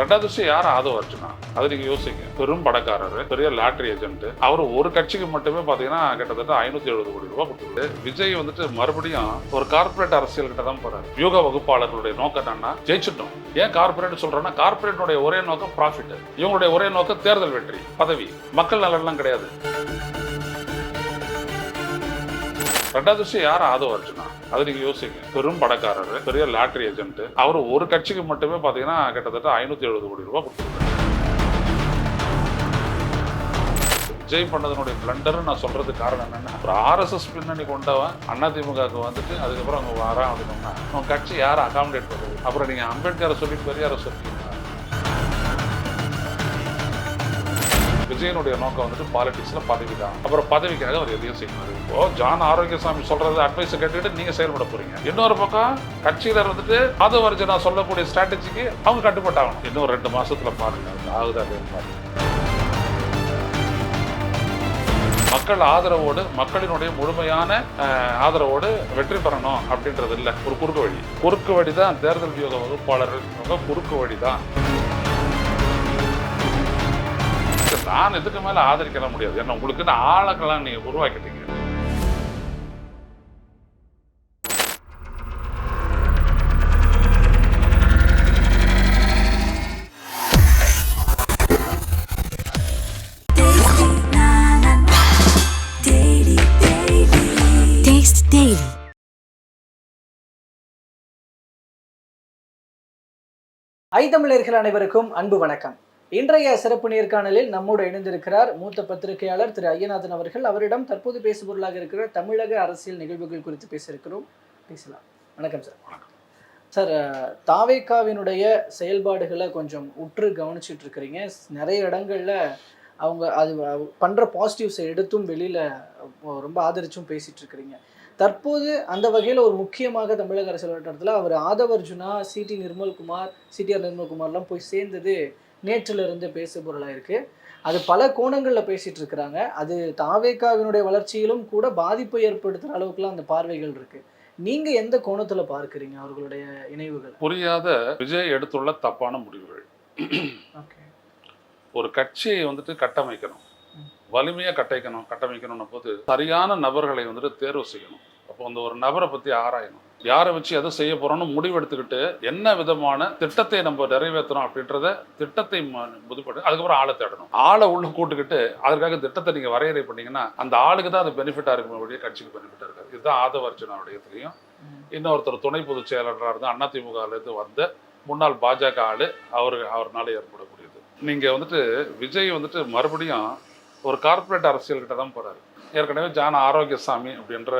ரெண்டாவது விஷயம் யார் ஆதவ அர்ஜுனா? அது நீங்க யோசிங்க. பெரும் படக்காரர் பெரிய லாட்ரி ஏஜென்ட் அவர் ஒரு கட்சிக்கு மட்டுமே பாத்தீங்கன்னா கிட்டத்தட்ட ஐநூத்தி எழுபது கோடி ரூபாய் கொடுத்துருக்கு விஜய் வந்துட்டு மறுபடியும் ஒரு கார்ப்பரேட் அரசியல் கிட்ட தான் போறாரு. யூக வகுப்பாளர்களுடைய நோக்கம் என்னன்னா ஜெயிச்சிட்டோம். ஏன் கார்பரேட் சொல்றேன்னா கார்ப்பரேட்டுடைய ஒரே நோக்கம் ப்ராஃபிட் இவங்களுடைய ஒரே நோக்கம் தேர்தல் வெற்றி பதவி. மக்கள் நலன்லாம் கிடையாது. ரெண்டாவது விஷயம் யார் ஆதவ அர்ஜுனா? அது நீங்க யோசிங்க. பெரும் படக்காரர் பெரிய லாட்டரி ஏஜென்ட் அவர் ஒரு கட்சிக்கு மட்டுமே பாத்தீங்கன்னா கிட்டத்தட்ட ஐநூத்தி எழுபது கோடி ரூபாய் கொடுத்துருக்காரு. விஜய் பண்ணதனுடைய பிளண்டர் நான் சொல்றது காரணம் என்னன்னா ஒரு ஆர்எஸ்எஸ் பின்னணி கொண்டவன் அதிமுகவுக்கு வந்துட்டு அதுக்கப்புறம் அவங்க வரான் அப்படின்னா உங்க கட்சி யாரை அகாமடேட் பண்ணுறது அப்புறம் நீங்க அம்பேத்கரை சொல்லி பெரியாரை சொல்லி விஜயனுடைய நோக்கம் வந்துட்டு பாலிடிக்ஸில் பதவி தான் அப்புறம் பதவிக்காக அவர் எதையும் செய்யணும் இப்போ ஜான் ஆரோக்கியசாமி சொல்றது அட்வைஸ் கேட்டுட்டு நீங்க செயல்பட போறீங்க. இன்னொரு பக்கம் கட்சியில இருந்துட்டு ஆதவர்ஜனா சொல்லக்கூடிய ஸ்ட்ராட்டஜிக்கு அவங்க கட்டுப்பட்டாகணும். இன்னும் ரெண்டு மாசத்துல பாருங்க அது ஆகுதா பாருங்க. மக்கள் ஆதரவோடு மக்களினுடைய முழுமையான ஆதரவோடு வெற்றி பெறணும் அப்படின்றது இல்லை. ஒரு குறுக்கு வழி. குறுக்கு வழி தான் தேர்தல் வியோக வகுப்பாளர்கள் குறுக்கு வழி தான் நான் இதுக்கு மேல ஆதரிக்கலாம் முடியாது? ஏன்னா உங்களுக்கு ஆளுக்கெல்லாம் நீங்க உருவாக்கிட்டீங்க. Taste Daily. ஐ தமிழர்கள் அனைவருக்கும் அன்பு வணக்கம். இன்றைய சிறப்பு நேர்காணலில் நம்மோடு இணைந்திருக்கிறார் மூத்த பத்திரிகையாளர் திரு ஐயநாதன் அவர்கள். அவரிடம் தற்போது பேசுபொருளாக இருக்கிற தமிழக அரசியல் நிகழ்வுகள் குறித்து பேச இருக்கிறோம் பேசலாம். வணக்கம் சார். சார் தாவேக்காவினுடைய செயல்பாடுகளை கொஞ்சம் உற்று கவனிச்சிட்டு இருக்கிறீங்க. நிறைய இடங்கள்ல அவங்க அது பண்ற பாசிட்டிவ்ஸை எடுத்தும் வெளியில ரொம்ப ஆதரிச்சும் பேசிட்டு இருக்கிறீங்க. தற்போது அந்த வகையில் ஒரு முக்கியமாக தமிழக அரசியல் வட்டாரத்தில் அவர் ஆதவர்ஜுனா சிடி நிர்மல்குமார் சிடிஆர் நிர்மல்குமார்லாம் போய் சேர்ந்தது நேற்றில் இருந்து பேசு பொருளாக இருக்கு. அது பல கோணங்களில் பேசிட்டு இருக்கிறாங்க. அது தாவேக்காவினுடைய வளர்ச்சியிலும் கூட பாதிப்பை ஏற்படுத்துகிற அளவுக்குலாம் அந்த பார்வைகள் இருக்கு. நீங்க எந்த கோணத்துல பார்க்கறீங்க அவர்களுடைய இணைவுகளை? புரியாத விஜய் எடுத்துள்ள தப்பான முடிவுகள். ஒரு கட்சியை வந்துட்டு கட்டமைக்கணும். ம். வலிமையா கட்டமைக்கணும் கட்டமைக்கணும்னு போது சரியான நபர்களை வந்துட்டு தேர்வு செய்யணும். அப்போ அந்த ஒரு நபரை பத்தி ஆராயணும். யாரை வச்சு எதை செய்ய போறோம்னு முடிவெடுத்துக்கிட்டு என்ன விதமான திட்டத்தை நம்ம நிறைவேற்றணும் அப்படின்றத திட்டத்தை முதுப்பட்டு அதுக்கப்புறம் ஆளை தேடணும். ஆளை உள்ள கூட்டுக்கிட்டு அதற்காக திட்டத்தை நீங்க வரையறை பண்ணீங்கன்னா அந்த ஆளுக்கு தான் அது பெனிஃபிட்டா இருக்குமே ஒழிய கட்சிக்கு பெனிஃபிட்டா இருக்காது. இதுதான் ஆதவர்ஜனாவுடைய இதுலையும். இன்னொருத்தர் துணை பொதுச் செயலாளராக இருந்து அதிமுகலேருந்து வந்த முன்னாள் பாஜக ஆளு அவர் அவர்னால ஏற்படக்கூடியது. நீங்க வந்துட்டு விஜய் வந்துட்டு மறுபடியும் ஒரு கார்ப்பரேட் அரசியல் கிட்ட தான் போறாரு. ஏற்கனவே ஜான ஆரோக்கியசாமி அப்படின்ற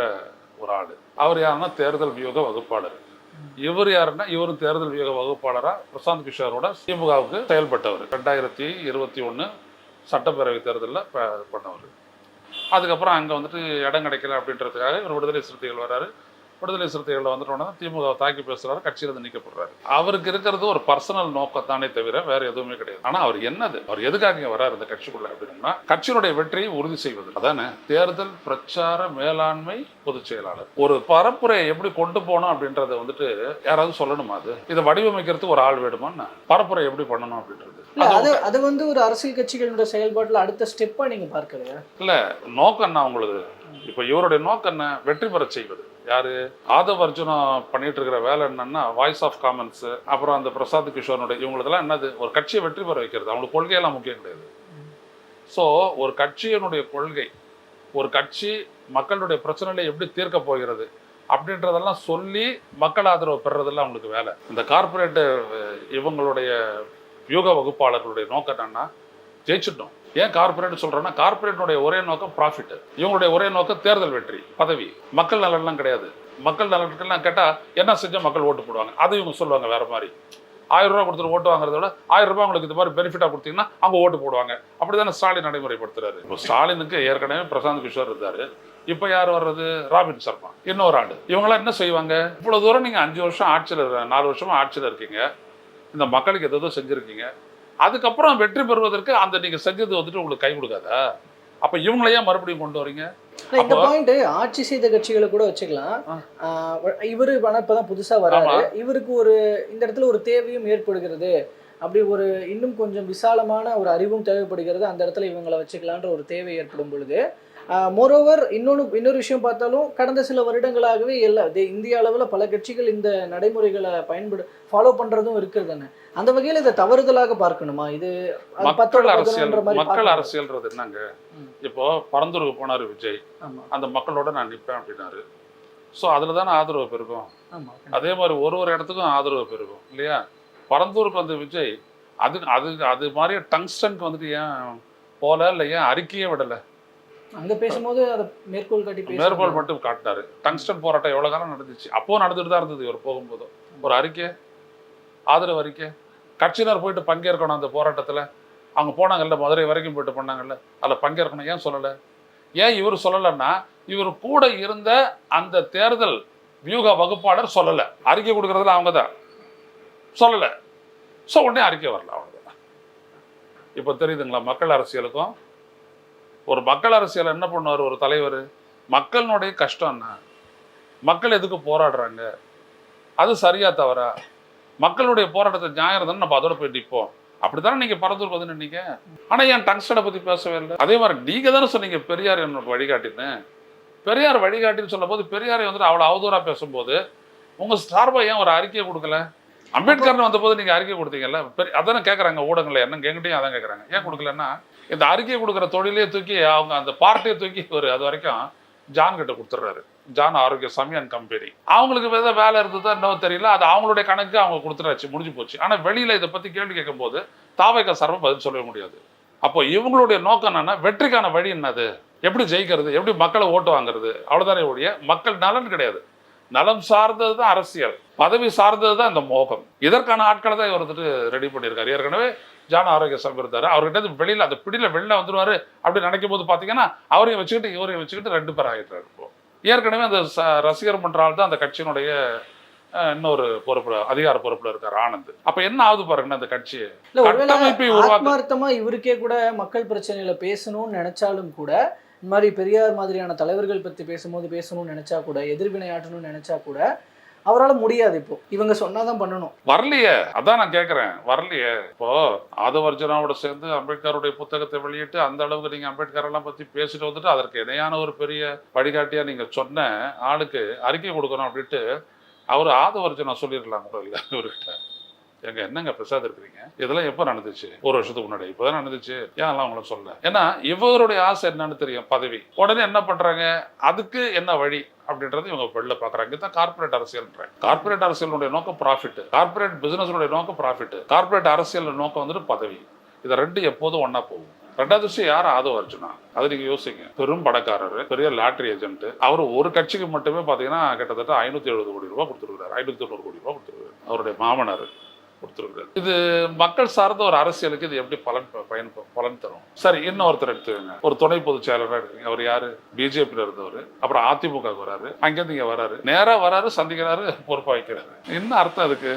ஒரு ஆள். அவர் யாருன்னா தேர்தல் வியூக வகுப்பாளர். இவர் யாருன்னா இவரும் தேர்தல் வியூக வகுப்பாளராக பிரசாந்த் கிஷோரோட திமுகவுக்கு செயல்பட்டவர். ரெண்டாயிரத்தி இருபத்தி ஒன்று சட்டப்பேரவை தேர்தலில் பண்ணவர். அதுக்கப்புறம் அங்கே வந்துட்டு இடம் கிடைக்கல அப்படின்றதுக்காக இவர் விடுதலை சிறுத்தைகள் வராரு. விடுதலை சிறுத்தைகளில் வந்துட்டோன்னா திமுக தாக்கி பேசுறாரு கட்சியிலிருந்து நீக்கப்படுறாரு. அவருக்கு இருக்கிறது ஒரு பர்சனல் நோக்கத்தானே தவிர வேற எதுவுமே கிடையாது. ஆனா அவர் என்னது? அவர் எதுக்காக இங்க வராரு இந்த கட்சிக்குள்ள அப்படின்னா கட்சியினுடைய வெற்றியை உறுதி செய்வது. அதானே? தேர்தல் பிரச்சார மேலாண்மை பொதுச் செயலாளர். ஒரு பரப்புரையை எப்படி கொண்டு போகணும் அப்படின்றத வந்துட்டு யாராவது சொல்லணுமா அது? இதை வடிவமைக்கிறதுக்கு ஒரு ஆள் வேணுமா? பரப்புரை எப்படி பண்ணணும் அப்படின்றது. அது அது வந்து ஒரு அரசியல் கட்சிகளுடைய செயல்பாட்டுல அடுத்த ஸ்டெப்பா நீங்க பார்க்கலையா இல்ல நோக்கம் என்ன உங்களுக்கு? இப்போ இவருடைய நோக்கம் என்ன? வெற்றி பெற செய்வது. யாரு? ஆதவ் அர்ஜுனா பண்ணிட்டு இருக்கிற வேலை என்னன்னா வாய்ஸ் ஆஃப் காமன்ஸ் அப்புறம் அந்த பிரசாத் கிஷோரனுடைய இவங்களுக்கெல்லாம் என்னது? ஒரு கட்சியை வெற்றி பெற வைக்கிறது. அவங்களுக்கு கொள்கையெல்லாம் முக்கியம் கிடையாது. ஸோ ஒரு கட்சியினுடைய கொள்கை ஒரு கட்சி மக்களுடைய பிரச்சனைகளை எப்படி தீர்க்க போகிறது அப்படின்றதெல்லாம் சொல்லி மக்கள் ஆதரவு பெறுறதெல்லாம் அவங்களுக்கு வேலை. இந்த கார்பரேட்டு இவங்களுடைய யூக வகுப்பாளர்களுடைய நோக்கம் என்னன்னா ஜெயிச்சிட்டோம். ஏன் கார்பரேட் சொல்றேன்னா கார்ப்பரேட்டுடைய ஒரே நோக்கம் ப்ராஃபிட் இவங்களுடைய ஒரே நோக்கம் தேர்தல் வெற்றி பதவி. மக்கள் நலன்லாம் கிடையாது. மக்கள் நலன்கள்லாம் கேட்டால் என்ன செஞ்சால் மக்கள் ஓட்டு போடுவாங்க? அது இவங்க சொல்லுவாங்க வேற மாதிரி. ஆயிரம் ரூபா கொடுத்துட்டு ஓட்டு வாங்குறத விட ஆயிரம் ரூபாய் உங்களுக்கு இது மாதிரி பெனிஃபிட்டாக கொடுத்தீங்கன்னா அவங்க ஓட்டு போடுவாங்க. அப்படிதானே ஸ்டாலின் நடைமுறைப்படுத்துறாரு. இப்போ ஸ்டாலினுக்கு ஏற்கனவே பிரசாந்த் கிஷோர் இருந்தார். இப்போ யார் வர்றது? ராபின் சர்மா. இன்னொரு ஆண்டு இவங்களாம் என்ன செய்வாங்க? இவ்வளோ தூரம் நீங்கள் அஞ்சு வருஷம் ஆட்சியில் நாலு வருஷமா ஆட்சியில் இருக்கீங்க. இந்த மக்களுக்கு எதோ செஞ்சுருக்கீங்க. அதுக்கப்புறம் வெற்றி பெறுவதற்கு அந்த நீங்கள் செஞ்சது வந்துட்டு உங்களுக்கு கை கொடுக்காதா? அப்போ இவங்களையே மறுபடியும் கொண்டு வரீங்க? இந்த பாயிண்ட் ஆட்சி செய்த கட்சிகளை கூட வச்சுக்கலாம். இவரு ஆனா இப்பதான் புதுசா வராரு. இவருக்கு ஒரு இந்த இடத்துல ஒரு தேவையும் ஏற்படுகிறது. அப்படி ஒரு இன்னும் கொஞ்சம் விசாலமான ஒரு அறிவும் தேவைப்படுகிறது. அந்த இடத்துல இவங்களை வச்சுக்கலான்ற ஒரு தேவை ஏற்படும் பொழுது மோரோவர் இன்னொன்று இன்னொரு விஷயம் பார்த்தாலும் கடந்த சில வருடங்களாகவே எல்லா தே- இந்திய அளவில் பல கட்சிகள் இந்த நடைமுறைகளை பயன்படு ஃபாலோ பண்ணுறதும் இருக்குது தானே. அந்த வகையில் இதை தவறுதலாக பார்க்கணுமா? இது மக்கள் அரசியல் மக்கள். அரசியல்ன்றது என்னங்க. இப்போ பரந்தூருக்கு போனாரு விஜய். அந்த மக்களோட நான் நிற்பேன் அப்படின்னாரு. ஸோ அதில் தானே ஆதரவு பெருகும். அதே மாதிரி ஒரு ஒரு இடத்துக்கும் ஆதரவு பெருகும். இல்லையா? பரந்தூருக்கு வந்து விஜய் அது அது அது மாதிரி டங்ஸ்டனுக்கு வந்துட்டு ஏன் போல இல்லை ஏன் அறிக்கையே விடலை? அங்க பேசும்போது அதை மேற்கோள் காட்டி மேற்கோள் மட்டும் காட்டினாரு. டங்ஸ்டன் போராட்டம் எவ்வளவு காலம் நடந்துச்சு? அப்போ நடந்துட்டு தான் இருந்தது இவர் போகும்போதும் ஒரு அறிக்கை ஆதரவு அறிக்கை. கட்சியினர் போயிட்டு பங்கேற்கணும் அந்த போராட்டத்தில். அவங்க போனாங்கல்ல மதுரை வரைக்கும் போயிட்டு பண்ணாங்கல்ல அதில் பங்கேற்கணும். ஏன் சொல்லலை? ஏன் இவர் சொல்லலைன்னா இவர் கூட இருந்த அந்த தேர்தல் வியூக வகுப்பாளர் சொல்லலை. அறிக்கை கொடுக்கறதுல அவங்க தான். சொல்லலை. ஸோ உடனே அறிக்கை வரல அவங்க இப்போ தெரியுதுங்களா? மக்கள் அரசியலுக்கும் ஒரு மக்கள் அரசியல் என்ன பண்ணுவார்? ஒரு தலைவர். மக்களினுடைய கஷ்டம் என்ன? மக்கள் எதுக்கு போராடுறாங்க? அது சரியா தவறா? மக்களுடைய போராட்டத்தை நியாயம் தானே நம்ம அதோட போய் நிற்போம் அப்படித்தானே நீங்க பரந்தூர் வந்து நின்னீங்க? ஆனா ஏன் டங்ஸ்டனை பத்தி பேசவே இல்லை? அதே மாதிரி நீங்க தானே சொன்னீங்க பெரியார் என்னோட வழிகாட்டின்னு. பெரியார் வழிகாட்டின்னு சொல்லும்போது பெரியாரை வந்துட்டு அவ்வளோ அவதூறா பேசும்போது உங்க சார்பா ஏன் ஒரு அறிக்கையை கொடுக்கல? அம்பேத்கர்னு வந்தபோது நீங்க அறிக்கை கொடுத்தீங்கல்ல? பெரிய அதானே கேட்குறாங்க ஊடகங்களை என்ன எங்கிட்டையும் அதான் கேட்குறாங்க ஏன் கொடுக்கலன்னா இந்த அறிக்கை கொடுக்குற தொழிலே தூக்கி அவங்க அந்த பார்ட்டியை தூக்கி ஒரு அது வரைக்கும் ஜான் கிட்ட கொடுத்துட்றாரு. ஜான் ஆரோக்கியசாமி அண்ட் கம்பெனி அவங்களுக்கு எதாவது வேலை இருந்ததோ என்ன தெரியல அது அவங்களுடைய கணக்கு அவங்க கொடுத்துட்டாச்சு முடிஞ்சு போச்சு. ஆனால் வெளியில இதை பற்றி கேள்வி கேட்கும்போது தாவைக்க சார்பாக பதில் சொல்ல முடியாது. அப்போ இவங்களுடைய நோக்கம் என்னன்னா வெற்றிக்கான வழி என்னது? எப்படி ஜெயிக்கிறது? எப்படி மக்களை ஓட்டு வாங்குறது? அவ்வளோதானே ஒழிய மக்கள் நலன் கிடையாது. நலம் சார்ந்தது தான் அரசியல் பதவி சார்ந்தது தான் இந்த மோகம். இதற்கான ஆட்களை தான் இவர் வந்துட்டு ரெடி பண்ணியிருக்காரு. ஏற்கனவே ஜான ஆரோக்கியசாமி இருந்தாரு அவர்கிட்ட வெளியில அந்த பிடியில வெளில வந்துருவாரு அப்படி நினைக்கும் போது பார்த்தீங்கன்னா அவரையும் வச்சுக்கிட்டு இவரையும் வச்சுக்கிட்டு ரெண்டு பேர் ஆகிட்டாரு இப்போ. ஏற்கனவே அந்த ரசிகர் மன்ற ஆள் தான் அந்த கட்சியினுடைய இன்னொரு பொறுப்புல அதிகார பொறுப்புல இருக்காரு ஆனந்த். அப்ப என்ன ஆகுது பாருங்க அந்த கட்சி கட்டமைப்பை உருவாக்க ஆத்மார்த்தமா இவருக்கே கூட மக்கள் பிரச்சனையில பேசணும்னு நினைச்சாலும் கூட இந்த மாதிரி பெரியார் மாதிரியான தலைவர்கள் பத்தி பேசும்போது பேசணும்னு நினைச்சா கூட எதிர்வினை ஆற்றணும்னு நினைச்சா கூட அவரால் முடியாது இப்போ. இவங்க சொன்னாதான் பண்ணணும். வரலையே. அதான் நான் கேட்குறேன் வரலையே. இப்போ ஆதவர்ஜனாவோட சேர்ந்து அம்பேத்கருடைய புத்தகத்தை வெளியிட்டு அந்த அளவுக்கு நீங்க அம்பேத்கரெல்லாம் பற்றி பத்தி பேசிட்டு வந்துட்டு அதற்கு இணையான ஒரு பெரிய வழிகாட்டியாக நீங்க சொன்ன ஆளுக்கு அறிக்கை கொடுக்கணும் அப்படின்ட்டு அவர் ஆதவர்ஜனா சொல்லிடலாம் கூட இல்லை இவர்கிட்ட எங்க என்னங்க பிரசாத் இருக்கிறீங்க? இதெல்லாம் எப்போ நடந்துச்சு? ஒரு வருஷத்துக்கு முன்னாடி. இப்போதான் நடந்துச்சு. ஏன் எல்லாம் உங்களை சொல்ல ஏன்னா இவருடைய ஆசை என்னன்னு தெரியும் பதவி. உடனே என்ன பண்றாங்க? அதுக்கு என்ன வழி அப்படின்றது இவங்க வெளில பாக்குறாங்க இதுதான் கார்ப்பரேட் அரசியல் கார்ப்பரேட் அரசியலுடைய நோக்கம் ப்ராஃபிட் கார்ப்பரேட் பிசினஸுடைய நோக்கம் ப்ராஃபிட் கார்ப்பரேட் அரசியல் நோக்கம் வந்துட்டு பதவி. இதை ரெண்டு எப்போதும் ஒன்னா போகும். ரெண்டாவது விஷயம் யார் ஆதவ அர்ஜுனா? அது நீங்க யோசிங்க. பெரும் பணக்காரர் பெரிய லாட்டரி ஏஜென்ட் அவர் ஒரு கட்சிக்கு மட்டுமே பாத்தீங்கன்னா கிட்டத்தட்ட ஐநூத்தி எழுபது கோடி ரூபாய் கொடுத்துருக்காரு ஐநூத்தி தொண்ணூறு கோடி ரூபாய் கொடுத்துருக்காரு அவருடைய மாமனார். கொடுத்துருக்காரு இது மக்கள் சார்ந்த ஒரு அரசியலுக்கு இது எப்படி பலன் பயன் பலன் தரும்? சரி இன்னொருத்தர் எடுத்துக்கோங்க ஒரு துணை பொதுச் செயலராக எடுத்துக்கங்க. அவர் யாரு? பிஜேபியில் இருந்தவர். அப்புறம் அதிமுக வராரு. அங்கேருந்து இங்க வராரு. நேரா வராரு சந்திக்கிறாரு பொறுப்பா வைக்கிறாரு. என்ன அர்த்தம் அதுக்கு?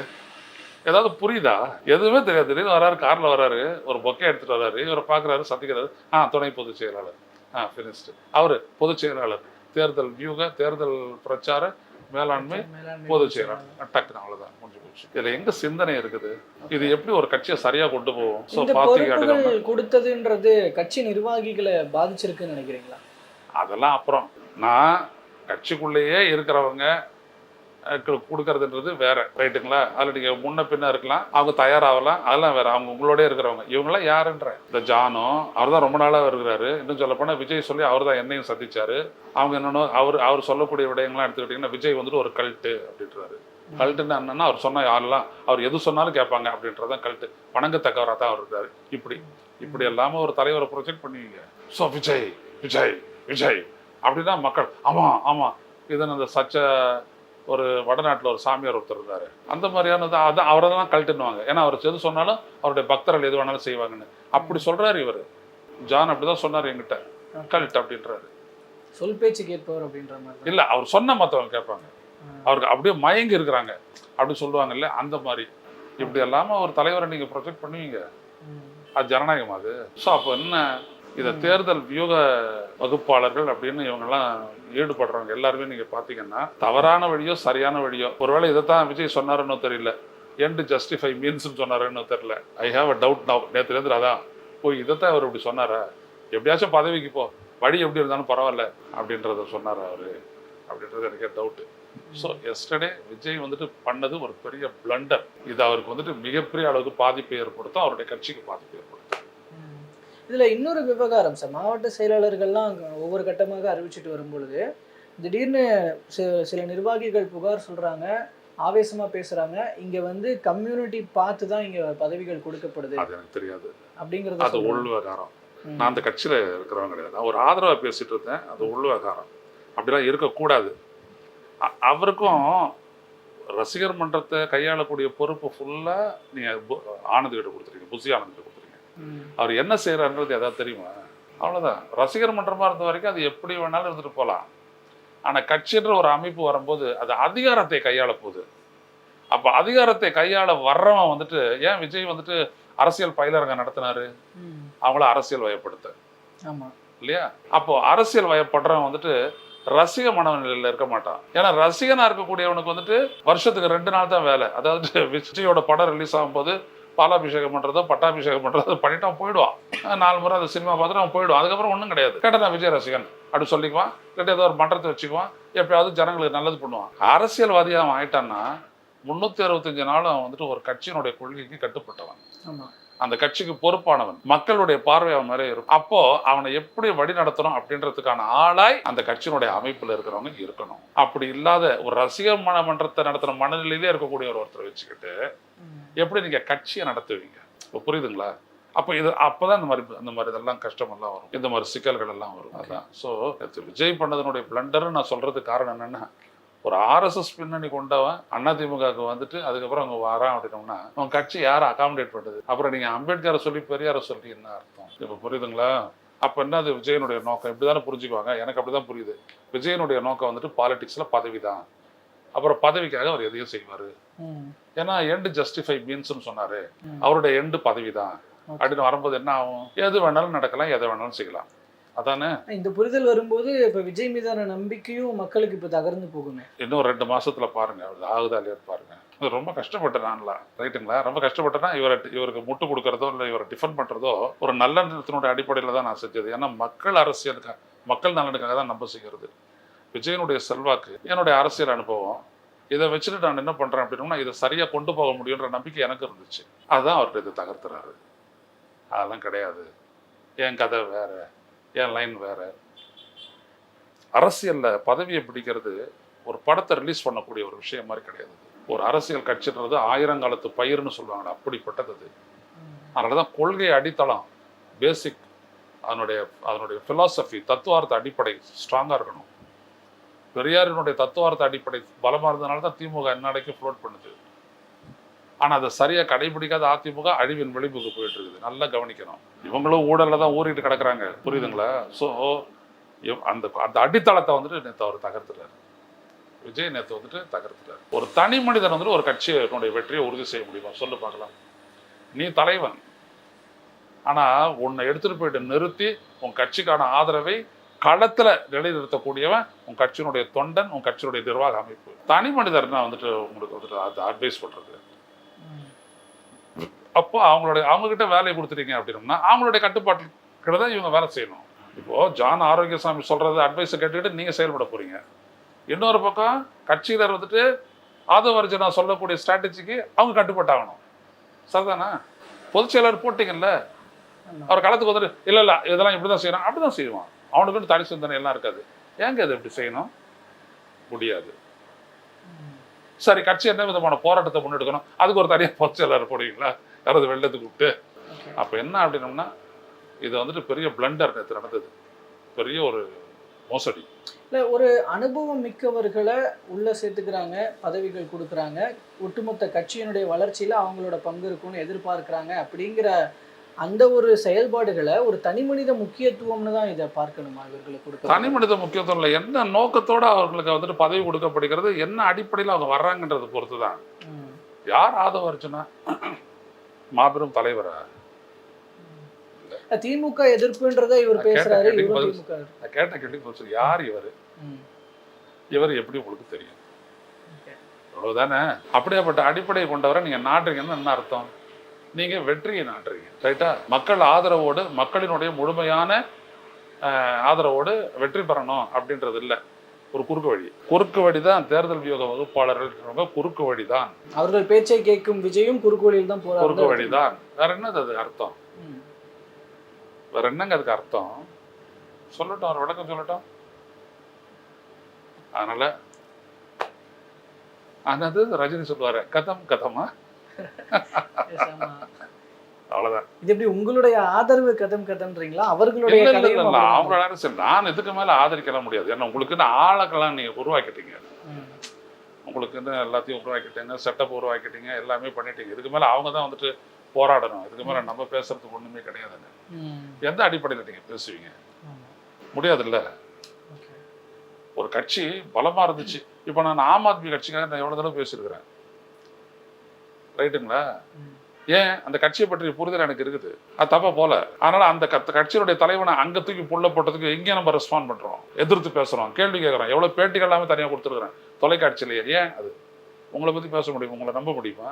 ஏதாவது புரியுதா? எதுவுமே தெரியாது. திடீர்னு வராரு கார்ல வராரு ஒரு பொக்கே எடுத்துட்டு வராரு இவரை பார்க்கறாரு சந்திக்கிறாரு. ஆ துணை பொதுச் செயலாளர் ஆ ஃபினிஸ்ட் அவரு பொதுச் செயலாளர் தேர்தல் வியூக தேர்தல் பிரச்சார மேலாண்மை பொதுச் செயலாளர் டக்குன்னு அவ்வளவுதான் முடிஞ்சு போச்சு. இதுல எங்க சிந்தனை இருக்குது? இது எப்படி ஒரு கட்சியை சரியா கொண்டு போகும் ஸோ பொறுப்புகள் கொடுத்ததுன்றது கட்சி நிர்வாகிகளை பாதிச்சிருக்குன்னு நினைக்கிறீங்களா? அதெல்லாம் அப்புறம். நான் கட்சிக்குள்ளேயே இருக்கிறவங்க கொடுக்கறதுன்றது வேற ரைட்டுங்களா? அதில் நீங்கள் முன்ன பின்ன இருக்கலாம். அவங்க தயாராகலாம். அதெல்லாம் வேற. அவங்க உங்களோடய இருக்கிறவங்க. இவங்களாம் யாருன்ற? இந்த ஜானோ அவர் தான் ரொம்ப நாளாக இருக்கிறாரு. இன்னும் சொல்லப்போனால் விஜய் சொல்லி அவர் தான் என்னையும் சந்திச்சாரு. அவங்க என்னென்ன அவர் அவர் சொல்லக்கூடிய விடயங்கள்லாம் எடுத்துக்கிட்டிங்கன்னா விஜய் வந்துட்டு ஒரு கல்ட்டு அப்படின்றாரு. கல்ட்டுன்னு என்னன்னா அவர் சொன்ன யாரெல்லாம் அவர் எது சொன்னாலும் கேட்பாங்க அப்படின்றதான் கல்ட்டு. வணங்கத்தக்கவராக தான் அவர் இருக்காரு. இப்படி இப்படி இல்லாமல் ஒரு தலைவரை ப்ரொஜெக்ட் பண்ணுவீங்க ஸோ விஜய் விஜய் விஜய். அப்படின்னா மக்கள் ஆமாம் ஆமாம் இதன் அந்த சச்ச ஒரு வடநாட்டில் ஒரு சாமியார் ஒருத்தர் இருந்தார். அந்த மாதிரியானது அதான் அவரை தான் கழட்டுன்னுவாங்க ஏன்னா அவர் எது சொன்னாலும் அவருடைய பக்தர்கள் எது வேணாலும் செய்வாங்கன்னு. அப்படி சொல்றாரு இவர். ஜான் அப்படி தான் சொன்னார் என்கிட்ட. கல்ட் அப்படின்றாரு. சொல் பேச்சு கேட்பவர் அப்படின்ற மாதிரி இல்லை அவர் சொன்ன மற்றவங்க கேட்பாங்க. அவருக்கு அப்படியே மயங்கி இருக்கிறாங்க. அப்படி சொல்லுவாங்கல்ல அந்த மாதிரி. இப்படி இல்லாமல் ஒரு தலைவரை நீங்கள் ப்ரொஜெக்ட் பண்ணுவீங்க. அது ஜனநாயகம் அது. ஸோ அப்போ என்ன இதை தேர்தல் வியூக வகுப்பாளர்கள் அப்படின்னு இவங்கெல்லாம் ஈடுபடுறவங்க எல்லாருமே நீங்கள் பார்த்தீங்கன்னா தவறான வழியோ சரியான வழியோ ஒருவேளை இதை தான் விஜய் சொன்னாருன்னு தெரியல. எண்டு ஜஸ்டிஃபை மீன்ஸ்னு சொன்னாருன்னு தெரில I have a doubt now நேற்றுலேருந்து அதான். போய் இதைத்தான் அவர் இப்படி சொன்னாரா? எப்படியாச்சும் பதவிக்கு போ. வழி எப்படி இருந்தாலும் பரவாயில்ல அப்படின்றத சொன்னார் அவர்? அப்படின்றது எனக்கு டவுட்டு ஸோ எஸ்டர்டே விஜய் வந்துட்டு பண்ணது ஒரு பெரிய பிளண்டர் இது அவருக்கு வந்துட்டு மிகப்பெரிய அளவுக்கு பாதிப்பை ஏற்படுத்தும். அவருடைய கட்சிக்கு பாதிப்பை ஏற்படுத்தும். இதுல இன்னொரு விவகாரம் சார். மாவட்ட செயலாளர்கள்லாம் ஒவ்வொரு கட்டமாக அறிவிச்சிட்டு வரும் பொழுது திடீர்னு சில நிர்வாகிகள் புகார் சொல்றாங்க ஆவேசமா பேசுறாங்க இங்க வந்து கம்யூனிட்டி பார்த்து தான் இங்க பதவிகள் கொடுக்கப்படுது அது எனக்கு தெரியாது. அப்படிங்கறத அது சொல்றாங்க. உள் விவகாரம். ம். நான் அந்த கட்சியில் இருக்கிறவங்க கிடையாது. நான் ஒரு ஆதரவாக பேசிட்டு இருந்தேன். அது உள் விவகாரம். அப்படிலாம் இருக்கக்கூடாது. அவருக்கும் ரசிகர் மன்றத்தை கையாளக்கூடிய பொறுப்பு ஃபுல்லாக நீங்கள் ஆனந்த் கிட்ட கொடுத்துருக்கீங்க. புசி ஆனந்த். அவர் என்ன செய்கிறாருன்றது எதாவது தெரியுமா? அவ்வளோதான் ரசிகர் மன்றமாக இருந்த வரைக்கும் அது எப்படி வேணாலும் இருந்துட்டு போகலாம் ஆனால் கட்சின்ற ஒரு அமைப்பு வரும்போது அது அதிகாரத்தை கையாள போகுது. அப்போ அதிகாரத்தை கையாள வர்றவன் வந்துட்டு ஏன் விஜய் வந்துட்டு அரசியல் பயிலரங்க நடத்தினாரு. அவங்கள அரசியல் வயப்படுத்த. ஆமா. இல்லையா? அப்போ அரசியல் வயப்படுறவன் வந்துட்டு ரசிக மனநிலையில் இருக்க மாட்டான். ஏன்னா ரசிகனா இருக்கக்கூடியவனுக்கு வந்துட்டு வருஷத்துக்கு ரெண்டு நாள் தான் வேலை. அதாவது விஜயோட படம் ரிலீஸ் ஆகும்போது பாலாபிஷேகம் பண்றதோ பட்டாபிஷேகம் பண்றதோ பண்ணிட்டு அவன் போயிடுவான் நாலு முறை அந்த சினிமா பார்த்துட்டு அவன் போயிடுவான். அதுக்கப்புறம் ஒன்றும் கிடையாது. கேட்டா நான் விஜய் ரசிகன் அப்படி சொல்லிக்குவான். இல்லாட்டி ஏதோ ஒரு மன்றத்தை வச்சுக்குவான். எப்பயாவது ஜனங்களுக்கு நல்லது பண்ணுவான். அரசியல்வாதியா அவன் ஆயிட்டான்னா முன்னூத்தி அறுபத்தஞ்சு நாளும் அவன் வந்துட்டு ஒரு கட்சியினுடைய கொள்கைக்கு கட்டுப்பட்டவன். அந்த கட்சிக்கு பொறுப்பானவன். மக்களுடைய பார்வை அவன் மேலே இருக்கும். அப்போ அவனை எப்படி வழி நடத்தணும் அப்படின்றதுக்கான ஆளாய் அந்த கட்சியினுடைய அமைப்புல இருக்கிறவங்க இருக்கணும். அப்படி இல்லாத ஒரு ரசிகர் மன மன்றத்தை நடத்துற மனநிலையிலே இருக்கக்கூடிய ஒரு ஒருத்தரை வச்சுக்கிட்டு. எப்படி நீங்க கட்சியை நடத்துவீங்க? இப்போ புரியுதுங்களா? அப்போ இது அப்பதான் இந்த மாதிரி அந்த மாதிரி இதெல்லாம் கஷ்டமெல்லாம் வரும். இந்த மாதிரி சிக்கல்கள் எல்லாம் வரும் அதான். ஸோ விஜய் பண்ணதனுடைய பிளண்டர்னு நான் சொல்றதுக்கு காரணம் என்னன்னா ஒரு ஆர்எஸ்எஸ் பின்னணி கொண்டவன் அதிமுகவுக்கு வந்துட்டு அதுக்கப்புறம் அவங்க வரான் அப்படின்னோம்னா அவன் கட்சி யாரை அகாமடேட் பண்ணுது? அப்புறம் நீங்க அம்பேத்கரை சொல்லி பெரியாரை சொல்லி என்ன அர்த்தம்? இப்போ புரியுதுங்களா? அப்போ என்ன அது விஜயனுடைய நோக்கம்? இப்படி தானே புரிஞ்சுக்குவாங்க? எனக்கு அப்படிதான் புரியுது. விஜயனுடைய நோக்கம் வந்துட்டு பாலிடிக்ஸ்ல பதவி தான் அப்புறம் பதவிக்காக அவர் எதையும் செய்வார். ஏன்னா எண்டு ஜஸ்டிஃபை மீன்ஸ்னு சொன்னாரு. அவருடைய எண்டு பதவி தான். அப்படின்னு வரும்போது என்ன ஆகும்? எது வேணாலும் நடக்கலாம் எதை வேணாலும் செய்யலாம். அதானே? இந்த புரிதல் வரும்போது இப்ப விஜய் மீதான நம்பிக்கையும் மக்களுக்கு இப்ப தகர்ந்து போகுமே. இன்னும் ரெண்டு மாசத்துல பாருங்க அது ஆகுதா இல்லையான்னு பாருங்க. ரொம்ப கஷ்டப்பட்டேன் நான்லாம் ரைட்டுங்களா? ரொம்ப கஷ்டப்பட்டேன்னா இவரை இவருக்கு முட்டு கொடுக்கறதோ இல்லை இவரை டிஃபெண்ட் பண்றதோ ஒரு நல்ல நிலத்தினுடைய அடிப்படையில் தான் நான் செஞ்சது. ஏன்னா மக்கள் அரசியலுக்காக மக்கள் நலனுக்காக தான் நம்ம செய்கிறது விஜயனுடைய செல்வாக்கு என்னுடைய அரசியல் அனுபவம் இதை வச்சுட்டு நான் என்ன பண்றேன் அப்படின்னா இதை சரியா கொண்டு போக முடியுன்ற நம்பிக்கை எனக்கு இருந்துச்சு. அதுதான் அவர்கிட்ட இதை தகர்த்துறாரு. அதெல்லாம் கிடையாது. என் கதை வேற என் லைன் வேற. அரசியல்ல பதவியை பிடிக்கிறது ஒரு படத்தை ரிலீஸ் பண்ணக்கூடிய ஒரு விஷயம் மாதிரி கிடையாது. ஒரு அரசியல் கட்சின்றது ஆயிரங்காலத்து பயிர்னு சொல்லுவாங்க அப்படிப்பட்டது அது. அதனால தான் கொள்கை அடித்தளம் பேசிக் அதனுடைய அதனுடைய philosophy தத்துவார்த்த அடிப்படை ஸ்ட்ராங்காக இருக்கணும். பெரியாரினுடைய தத்துவார்த்த அடிப்படை பலமாக இருந்ததுனால தான் திமுக இந்நாளைக்கு ஃப்ளோட் பண்ணுது. ஆனால் அதை சரியாக கடைபிடிக்காத அதிமுக அழிவின் விளிம்புக்கு போயிட்டு இருக்குது நல்லா கவனிக்கணும். இவங்களும் ஊழலில் தான் ஊறிட்டு கிடக்குறாங்க. புரியுதுங்களா? ஸோ அந்த அந்த அடித்தளத்தை வந்துட்டு நேற்று அவர் தகர்த்துறாரு விஜய் நேற்று வந்துட்டு தகர்த்துறாரு ஒரு தனி மனிதன் வந்துட்டு ஒரு கட்சியினுடைய வெற்றியை உறுதி செய்ய முடியுமா? சொல்லு பார்க்கலாம். நீ தலைவன். ஆனால் உன்னை எடுத்துகிட்டு போயிட்டு நிறுத்தி உன் கட்சிக்கான ஆதரவை களத்தில் நிலைநிறுத்தக்கூடியவன் உன் கட்சியினுடைய தொண்டன் உன் கட்சியினுடைய நிர்வாக அமைப்பு. தனி மனிதர்னா வந்துட்டு உங்களுக்கு வந்துட்டு அது அட்வைஸ் பண்ணுறது அப்போ அவங்களுடைய அவங்கக்கிட்ட வேலையை கொடுத்துட்டீங்க அப்படின்னா அவங்களுடைய கட்டுப்பாட்டுக்கிட்ட தான் இவங்க வேலை செய்யணும். இப்போது ஜான் ஆரோக்கியசாமி சொல்கிறது அட்வைஸை கேட்டுக்கிட்டு நீங்கள் செயல்பட போகிறீங்க இன்னொரு பக்கம் கட்சியினர் வந்துட்டு ஆதவர்ஜனா சொல்லக்கூடிய ஸ்ட்ராட்டஜிக்கு அவங்க கட்டுப்பட்டாகணும். சரிதானா? பொதுச் செயலர் போட்டிங்கல்ல? அவர் களத்துக்கு வந்துட்டு இல்லை இல்லை இதெல்லாம் இப்படி தான் செய்யணும். அப்படி தான் செய்வான். அவனுக்குன்னு தனி சிந்தனை எல்லாம் இருக்காது. ஏங்க இதை இப்படி செய்யணும்? முடியாது. சரி கட்சி என்ன விதமான போராட்டத்தை முன்னெடுக்கணும்? அதுக்கு ஒரு தனியாக பொதுச் செயலாளர் போடுவீங்களா? யாராவது வெள்ளத்துக்கு Okay. அப்போ என்ன அப்படின்னோம்னா இது வந்துட்டு பெரிய பிளண்டர் நேற்று நடந்தது. பெரிய ஒரு மோசடி. இல்ல ஒரு அனுபவம் மிக்கவர்களை உள்ள சேர்த்துக்கிறாங்க பதவிகள் கொடுக்குறாங்க. ஒட்டுமொத்த கட்சியினுடைய வளர்ச்சியில அவங்களோட பங்கு இருக்கும்னு எதிர்பார்க்கறாங்க அப்படிங்கிற அந்த ஒரு செயல்பாடுகளை ஒரு தனி மனித முக்கியத்துவம்னு தான் இதை பார்க்கணுமா இவர்களுக்கு கொடுக்க? தனி மனித முக்கியத்துவம் இல்லை. என்ன நோக்கத்தோட அவர்களுக்கு வந்துட்டு பதவி கொடுக்கப்படுகிறது? என்ன அடிப்படையில் அவங்க வர்றாங்கன்றதை பொறுத்து தான். யார் ஆதவ அர்ஜுனா மாபெரும் தலைவரா? திமுக எதிர்ப்புன்றதை இவர் பேசுறாரு பதில் நான் கேட்ட கேள்வி யார் இவர். இவர் எப்படி உங்களுக்கு தெரியும். அவ்வளவுதானே? அப்படியாப்பட்ட அடிப்படையை கொண்டவரை நீங்க நாட்டுறீங்கன்னு என்ன அர்த்தம்? நீங்க வெற்றியை நாட்டுறீங்க ரைட்டா மக்கள் ஆதரவோடு மக்களினுடைய முழுமையான ஆதரவோடு வெற்றி பெறணும் அப்படின்றது இல்லை. ஒரு குறுக்கு வழி. குறுக்கு வழி தான் தேர்தல் வியூக வகுப்பாளர்கள் குறுக்கு வழி தான். அவர்கள் பேச்சை கேட்கும் விஜயும் குறுக்கோளில் தான் குறுக்கு வழி தான். வேற என்னது அது அர்த்தம்? வேற என்னங்க அதுக்கு அர்த்தம்? சொல்லட்டும் அவர் விளக்கம் சொல்லட்டும். அதனால அதாவது ரஜினி சொல்லுவாரு கதம் கதமா? அவ்வளவுதான். இது எப்படி உங்களுடைய ஆதரவு கதம் கதம்ன்றீங்களா? அவர்களுடைய இல்ல இல்ல இல்ல. அவங்களோட அரசு நான் இதுக்கு மேல ஆதரிக்கலாம் முடியாது. ஏன்னா உங்களுக்குன்னு ஆளக்கெல்லாம் நீங்க உருவாக்கிட்டீங்க. உங்களுக்குன்னு எல்லாத்தையும் உருவாக்கிட்டீங்க செட்டப் உருவாக்கிட்டீங்க எல்லாமே பண்ணிட்டீங்க. இதுக்கு மேல அவங்க தான் வந்துட்டு போராடணும். இதுக்கு மேல நம்ம பேசுறதுக்கு ஒண்ணுமே கிடையாதுங்க. எந்த அடிப்படையில் நீங்க பேசுவீங்க. முடியாதுல்ல. Okay. ஒரு கட்சி பலமா இருந்துச்சு. இப்போ நான் ஆம் ஆத்மி கட்சிக்காக நான் எவ்வளவு தடவை பேசியிருக்கிறேன்? ரைட்டுங்களா. ஏன் அந்த கட்சியை பற்றிய புரிதல் எனக்கு இருக்குது. அது தப்பா போல. அதனால அந்த கட்சியினுடைய தலைவனை அங்க தூக்கி புள்ள போட்டதுக்கு எங்கே நம்ம ரெஸ்பாண்ட் பண்றோம்? எதிர்த்து பேசுறோம். கேள்வி கேட்கறோம் எவ்வளவு பேட்டிகள் எல்லாமே தனியா கொடுத்துருக்குறேன். தொலைக்காட்சியிலேயே ஏன் அது? உங்களை பத்தி பேச முடியுமா? உங்களை நம்ப முடியுமா?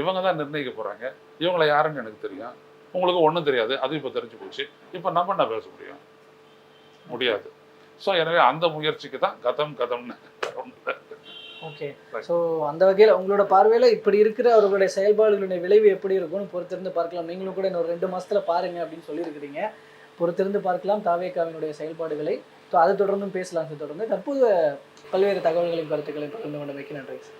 இவங்க தான் நிர்ணயிக்க போறாங்க. இவங்களை யாருன்னு எனக்கு தெரியும். உங்களுக்கு ஒண்ணும் தெரியாது. அது இப்போ தெரிஞ்சு போச்சு. இப்போ நம்ம என்ன பேச முடியும்? முடியாது. ஸோ எனவே அந்த முயற்சிக்கு தான் கதம் கதம்னு. ஓகே. ஸோ அந்த வகையில் உங்களோட பார்வையில் இப்படி இருக்கிற அவர்களுடைய செயல்பாடுகளுடைய விளைவு எப்படி இருக்கும்னு பொறுத்திருந்து பார்க்கலாம். நீங்களும் கூட இன்னொரு ரெண்டு மாசத்துல பாருங்க அப்படின்னு சொல்லியிருக்கிறீங்க. பொறுத்திருந்து பார்க்கலாம் தாவேக்காவினுடைய செயல்பாடுகளை. ஸோ அதை தொடர்ந்தும் பேசலாம் சார். தொடர்ந்து தற்போது பல்வேறு தகவல்களையும் கருத்துக்களையும் பகிர்ந்து கொண்டமைக்கு நன்றி சார்.